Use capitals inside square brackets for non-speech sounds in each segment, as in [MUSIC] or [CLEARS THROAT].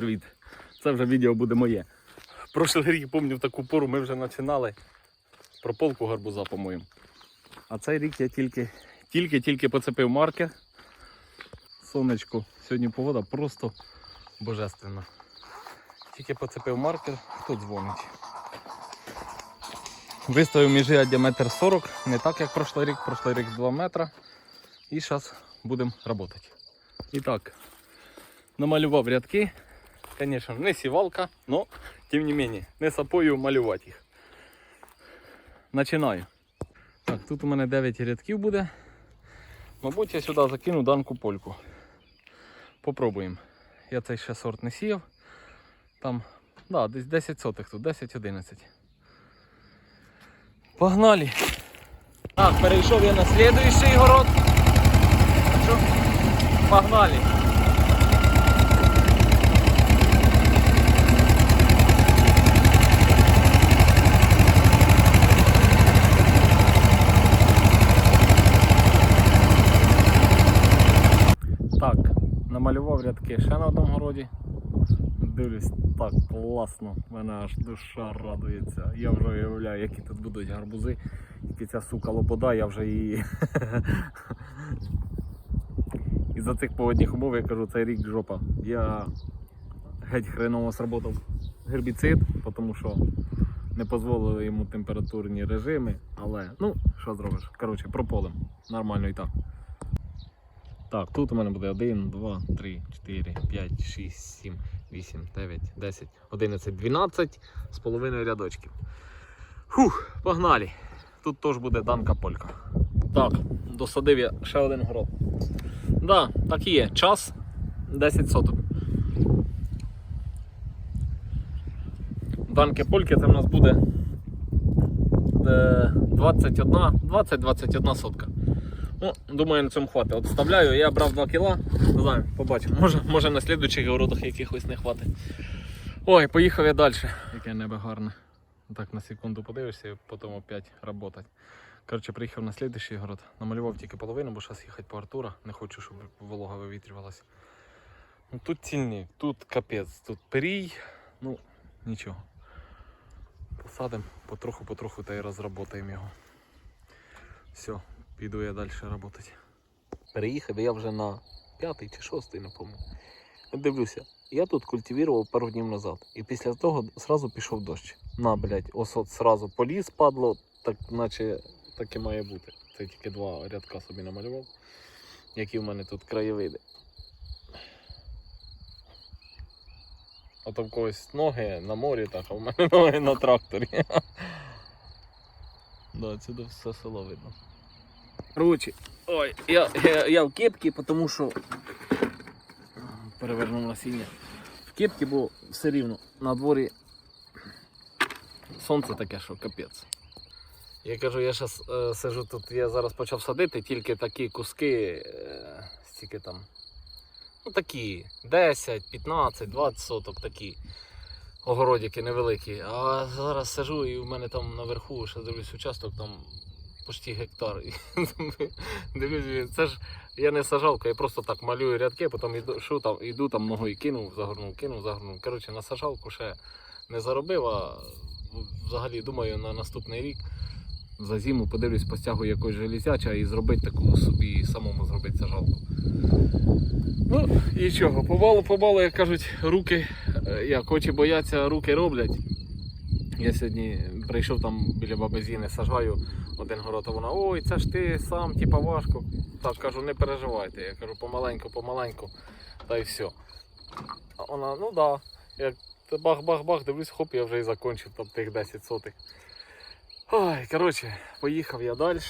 привіт. Це вже відео буде моє. Прошлий рік, пам'ятаю, в таку пору ми вже починали про полку гарбуза, по-моєму. А цей рік я тільки, тільки, тільки поцепив маркер. Сонечко. Сьогодні погода просто божественна. Тільки поцепив маркер, хто дзвонить. Виставив міжряддя метр 40, не так як прошлий рік, прошлий рік 2 метра. І зараз будемо працювати. І так, намалював рядки. Звісно, не сівалка, але тим не менше, не сапою малювати їх. Починаю. Так, тут у мене 9 рядків буде. Мабуть, я сюди закину данку польку. Попробуємо. Я цей ще сорт не сіяв. Там, да, десь 10 сотих тут, 10-11. Погнали! Так, перейшов я на слідуючий город. Погнали! Так, намалював рядки ще на одному городі. Дивлюсь, так класно, мене аж душа радується. Я вже уявляю, які тут будуть гарбузи. Тільки ця сука лобода, я вже її. [LAUGHS] І за цих погодних умов я кажу, цей рік жопа. Я геть хреново сработав гербіцид, тому що не дозволили йому температурні режими, але ну, що зробиш? Коротше, прополем. Нормально і так. Так, тут у мене буде 1, 2, 3, 4, 5, 6, 7, 8, 9, 10, 11, 12 з половиною рядочків. Фух, погнали. Тут теж буде данка полька. Так, досадив я ще один город. Да, так і є. Час 10 соток. Данки польки це в нас буде е, 21, 20-21 сотка. Ну, думаю, на цьому хватить. От вставляю, я брав 2 кіла. Не знаю, побачимо. Може, може на слідуючих городах якихось не хватить. Ой, поїхав я далі. Яке небо гарне. Так на секунду подивишся і потім опять працювати. Коротше, приїхав на слідуючий город. Намалював тільки половину, бо зараз їхати по Артура. Не хочу, щоб волога вивітрювалася. Ну, тут цільник, тут капець, тут перій. Ну, нічого. Посадимо потроху-потроху та й розработаємо його. Все, піду я далі працювати. Переїхав я вже на п'ятий чи шостий, не пам'ятаю. Дивлюся, я тут культивував пару днів назад. І після того зразу пішов дощ. На, блядь, ось от зразу поліз падло, так наче так і має бути. Це тільки два рядка собі намалював, які в мене тут краєвиди. Ото в когось ноги на морі, так, а в мене [LAUGHS] ноги на тракторі. [LAUGHS] Да, сюди все село видно. Короче, ой, я, я, я в кепці, тому що перевернув насіння. В кепці, бо все рівно на дворі сонце таке, що капець. Я кажу, я зараз е, сижу тут, я зараз почав садити тільки такі куски, е, стільки там. Ну такі 10, 15, 20 соток такі огородики невеликі. А зараз сижу і в мене там наверху, ще дивлюсь участок, там почти гектар. [LAUGHS] Це ж я не сажалка, я просто так малюю рядки, потім іду, що там, іду там ногою кинув, загорнув, кинув, загорнув. Коротше, на сажалку ще не заробив, а взагалі думаю на наступний рік за зиму подивлюсь, постягую якось железяча і зробити таку собі самому зробити сажалку. Ну, і чого, побалу, побалу, як кажуть, руки, е, як очі бояться, руки роблять. Я сьогодні прийшов там біля баби сажаю один город, а вона, ой, це ж ти сам, типа важко. Так кажу, не переживайте. Я кажу, помаленьку, помаленьку, та й все. А вона, ну да. Як бах-бах-бах, дивлюсь, хоп, я вже і закончив там тих 10 сотих. Ой, коротше, поїхав я далі,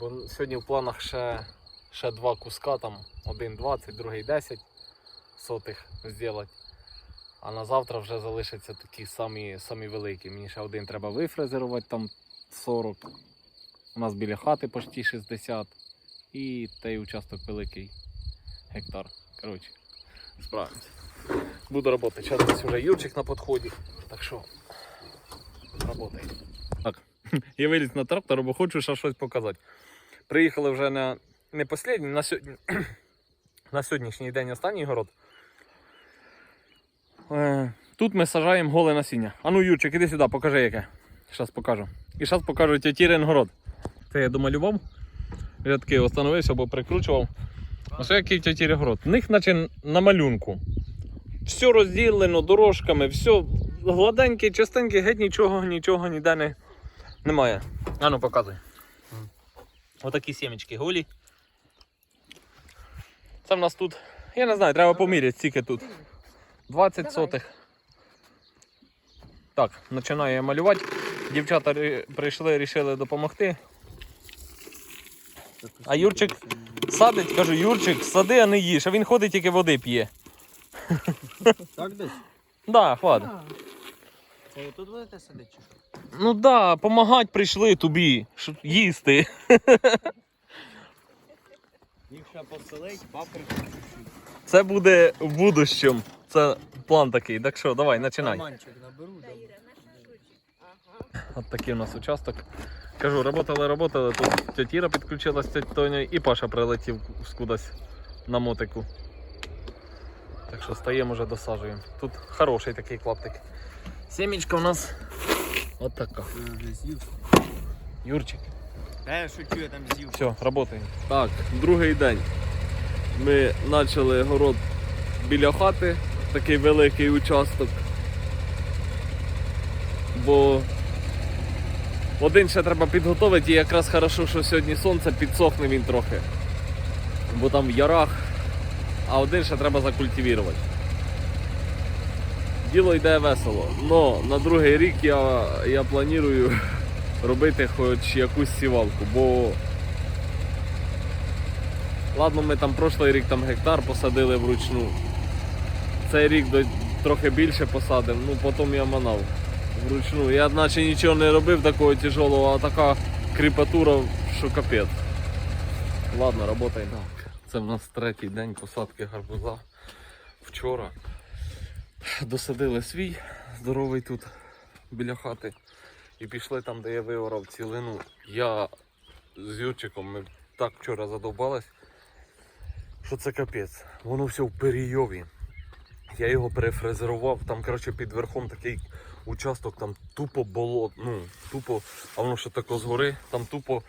бо сьогодні в планах ще, ще два куска, там один 20, другий 10 сотих зробити. А на завтра вже залишаться такі самі, самі великі. Мені ще один треба вифрезерувати, там 40. У нас біля хати почти 60. І той участок великий гектар. Коротше, справимося. Буду працювати. Зараз вже Юрчик на підході. Так що, працюємо. Так, [LAUGHS] я виліз на трактор, бо хочу ще щось показати. Приїхали вже на не останній, [CLEARS THROAT] на сьогоднішній день останній город. Е, тут ми сажаємо голе насіння. А ну, Юрчик, іди сюди, покажи яке. Зараз покажу. І зараз покажу тітірин город. Це я домалював. Рядки остановився або прикручував. Ось який тітірин город. В них наче на малюнку. Все розділено дорожками, все гладеньке, чистеньке, геть нічого, нічого ніде не, немає. А ну показуй. Отакі сімечки голі. Це в нас тут, я не знаю, треба поміряти, скільки тут. 20 Давай. сотих. Так, починаю я малювати. Дівчата прийшли, вирішили допомогти. А Юрчик садить, кажу, Юрчик, сади, а не їж, а він ходить тільки води п'є. Так десь? Да, хватить. Це ви тут будете сидіти чи що? Ну да, помагати прийшли тобі, щоб їсти. Їх ще поселить, паприку. Це буде в будущому. Це план такий. Так що, давай, починай. Наберу. От такий у нас участок. Кажу, работали, работали. Тут тетя Іра підключилась тетя Тонею і Паша прилетів кудись на мотику. Так що стаємо вже досаджуємо. Тут хороший такий клаптик. Сімічка у нас от така. З'їв. Юрчик. Я шучу, я там з'їв. Все, працюємо. Так, другий день. Ми почали город біля хати, такий великий участок. Бо один ще треба підготувати і якраз хорошо, що сьогодні сонце підсохне він трохи. Бо там в ярах, а один ще треба закультивувати. Діло йде весело. Но на другий рік я, я планую [LAUGHS] робити хоч якусь сівалку, бо ладно, ми там прошлий рік там гектар посадили вручну. Цей рік до, трохи більше посадимо, ну потім я манав вручну. Я наче нічого не робив такого тяжелого, а така кріпатура, що капець. Ладно, работаємо. Так, це в нас третій день посадки гарбуза. Вчора досадили свій здоровий тут біля хати і пішли там, де я виорав цілину. Я з Юрчиком ми так вчора задовбались, що це капець. Воно все в перійові. Я його перефрезерував, там коротше, під верхом такий участок, там тупо болот, ну, тупо, а воно ще тако згори, там тупо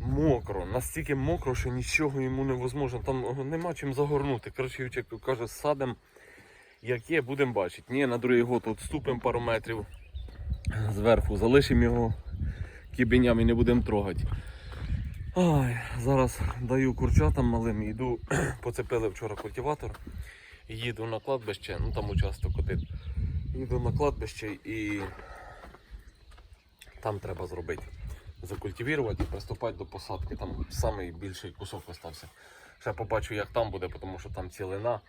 мокро. Настільки мокро, що нічого йому невозможно. Там нема чим загорнути. Коротше, Юрчик каже, садимо, як є, будемо бачити. Ні, на другий год відступимо пару метрів зверху, залишимо його кібеням і не будемо трогати. Ой, зараз даю курчатам малим, йду, [CLEARS THROAT] поцепили вчора культиватор, їду на кладбище, ну там участок один. Їду на кладбище і там треба зробити. Закультивувати і приступати до посадки. Там самий більший кусок остався. Ще побачу, як там буде, тому що там цілина.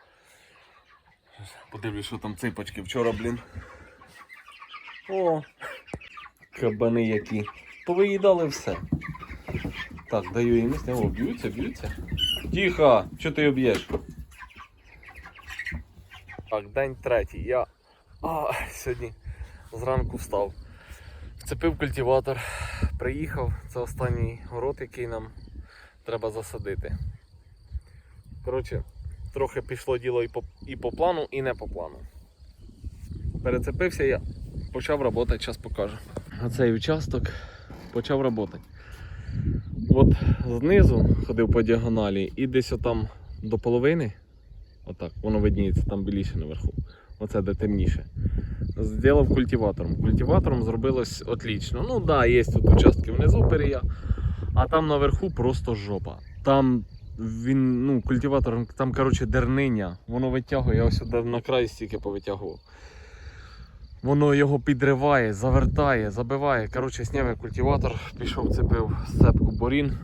Подивлюсь, що там ципочки. Вчора, блін, о, кабани які. Повиїдали все. Так, даю їм місце. О, б'ються, б'ються. Тихо! Що ти об'єш? Так, день третій. Я а, сьогодні зранку встав. Вцепив культиватор, приїхав. Це останній город, який нам треба засадити. Коротше, трохи пішло діло і по, і по плану, і не по плану. Перецепився я, почав працювати, зараз покажу. Оцей участок почав працювати. От знизу ходив по діагоналі і десь отам до половини, отак, воно видніється там біліше наверху. Оце де темніше. Зробив культиватором. Культиватором зробилось отлично. Ну так, да, є тут участки внизу перія, а там наверху просто жопа. Там він, ну, культиватор, там, коротше, дерниня, воно витягує, я ось на край стільки повитягував. Воно його підриває, завертає, забиває. Коротше, зняв я культиватор, пішов, цепив сцепку борін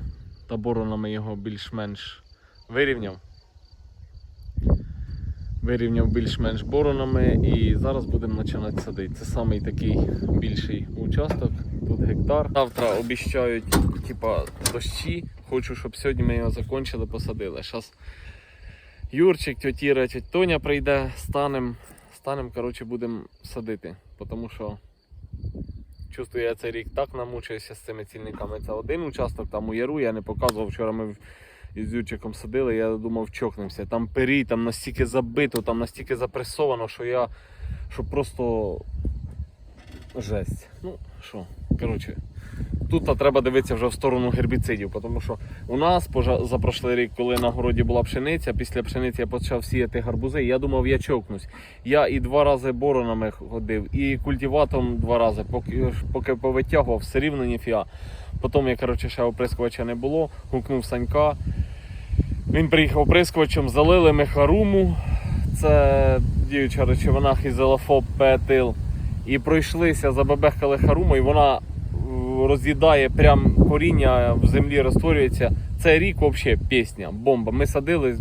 та боронами його більш-менш вирівняв. Вирівняв більш-менш боронами і зараз будемо починати садити. Це самий такий більший участок, тут гектар. Завтра обіцяють типа, дощі. Хочу, щоб сьогодні ми його закінчили, посадили. Зараз Юрчик, тьотіра, тьоть Тоня прийде, станемо станем, коротше, будемо садити. Тому що чувствую, я цей рік так намучився з цими цільниками. Це один участок, там у яру я не показував. Вчора ми в І Юрчиком садили, я думав, чокнемося. Там пері, там настільки забито, там настільки запресовано, що я. що просто. жесть. Ну, що, коротше. Тут треба дивитися вже в сторону гербіцидів, тому що у нас за прошлий рік, коли на городі була пшениця, після пшениці я почав сіяти гарбузи, я думав, я чокнусь. Я і два рази боронами ходив, і культиватом два рази, поки, поки повитягував, все рівно ніфіга. Потім я коротше, ще оприскувача не було, гукнув Санька. Він приїхав оприскувачем, залили мехаруму, це діюча речовина хізелофоб петил. І пройшлися, забабехали харуму, і вона роз'їдає прям коріння в землі розтворюється. Це рік взагалі пісня, бомба. Ми садили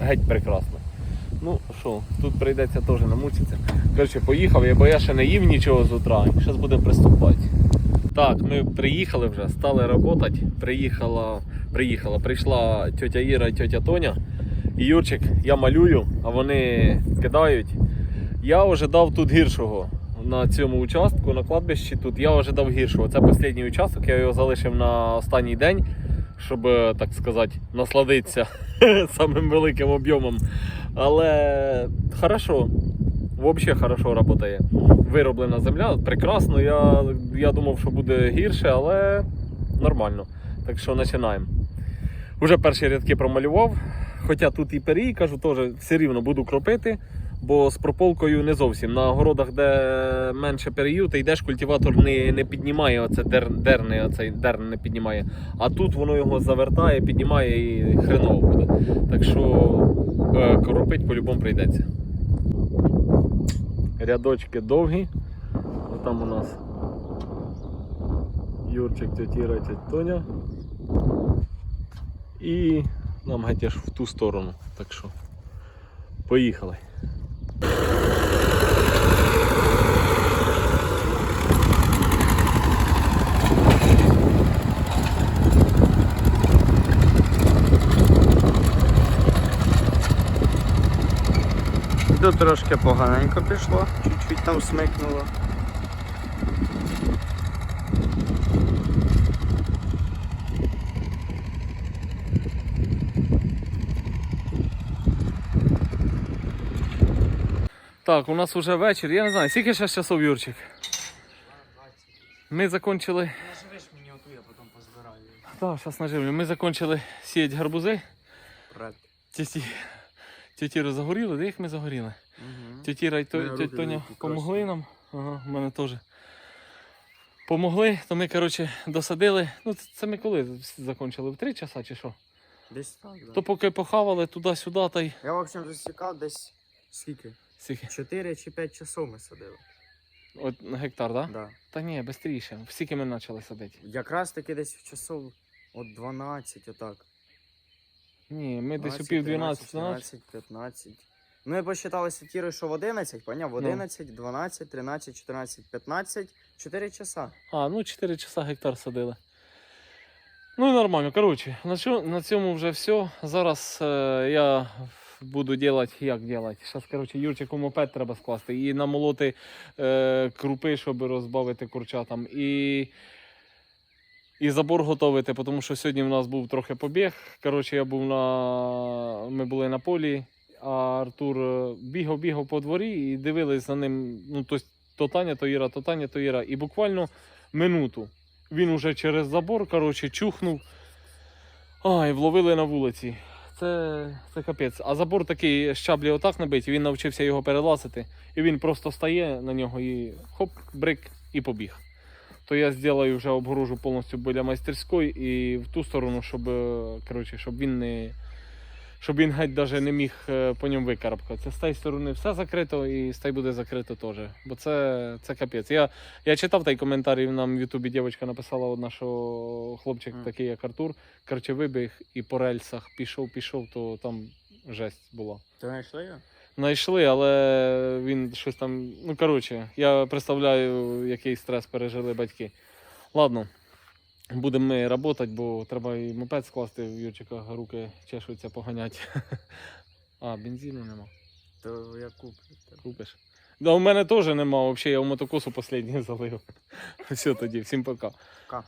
геть прекрасно. Ну що, тут прийдеться теж намучитися. Коротше, поїхав, я, бо я ще не їв нічого з утра. Зараз будемо приступати. Так, ми приїхали вже, стали працювати. Приїхала, приїхала, прийшла тьотя Іра і тьотя Тоня. І Юрчик, я малюю, а вони кидають. Я ожидав тут гіршого на цьому участку, на кладбищі. Тут я ожидав гіршого. Це останній участок, я його залишив на останній день, щоб, е, так сказати, насладитися [LAUGHS] самим великим об'ємом. Але хорошо, взагалі хорошо працює. Вироблена земля, прекрасно. Я, я думав, що буде гірше, але нормально. Так що починаємо. Уже перші рядки промалював. Хоча тут і перій, кажу, теж все рівно буду кропити, бо з прополкою не зовсім. На городах, де менше перію, ти йдеш, культиватор не, не піднімає оце дер, дерни, оцей дерн не піднімає. А тут воно його завертає, піднімає і хреново буде. Так що е, коропить по-любому прийдеться. Рядочки довгі. Там у нас Юрчик, тетіра, тетя Тоня. І нам геть аж в ту сторону. Так що поїхали. Тут трошки поганенько пішло, чуть-чуть там смикнуло. Так, у нас вже вечір. Я не знаю, скільки ще часов, Юрчик? Ми закончили. Наживиш мені оту, я потім позбираю. Так, зараз наживлю. Ми закончили сіяти гарбузи. Тіті, тітіри загоріли, де їх ми загоріли? Тітіра і Тоня великі, помогли нам. Ага, в мене теж. Помогли, то ми, коротше, досадили. Ну, це, ми коли закончили? В три часа чи що? Десь так, да. То поки похавали туди-сюди, та й. Я, в общем, засікав десь скільки? Скільки? 4 чи 5 часов ми садили. От на гектар, так? Да? Да. Та ні, швидше. Скільки ми почали садити? Якраз таки десь в часов от 12, отак. Ні, ми десь у 12, пів 12 12. 15. Ну, ми посчиталися тірою, що в 11, поняв? В Ну. 11, 12, 13, 14, 15, 4 часа. А, ну 4 часа гектар садили. Ну і нормально. Коротше, на, цьому, на цьому вже все. Зараз е, я буду робити, як робити. Зараз, коротше, Юрчику мопед треба скласти і намолоти е, крупи, щоб розбавити курчатам. І, і забор готувати, тому що сьогодні в нас був трохи побіг. Коротше, я був на. Ми були на полі, а Артур е, бігав, бігав по дворі і дивились за ним. Ну, то, то Таня, то Іра, то Таня, то Іра. І буквально минуту. Він уже через забор, коротше, чухнув. А, і вловили на вулиці. Це, це капець. А забор такий щаблі отак набиті, він навчився його перелазити. І він просто стає на нього і хоп, брик і побіг. То я зроблю вже обгружу повністю біля майстерської і в ту сторону, щоб, е, коротше, щоб він не. Щоб він геть даже не міг е, по ньому викарабкатися. З тієї сторони все закрито і з тієї буде закрито теж. Бо це, це капець. Я, я читав той коментар, і нам в Ютубі дівчинка написала одна, що хлопчик Мгм. такий, як Артур, коротше, вибіг і по рельсах пішов, пішов, то там жесть була. Ти знайшли його? Знайшли, але він щось там. Ну, коротше, я представляю, який стрес пережили батьки. Ладно, будемо ми працювати, бо треба і мопед скласти в Юрчика, руки чешуться поганяти. [LAUGHS] А, бензину нема. То я куплю. Купиш. Да, у мене теж нема, взагалі, я в мотокосу останній [LAUGHS] залив. Все тоді, всім пока. Пока.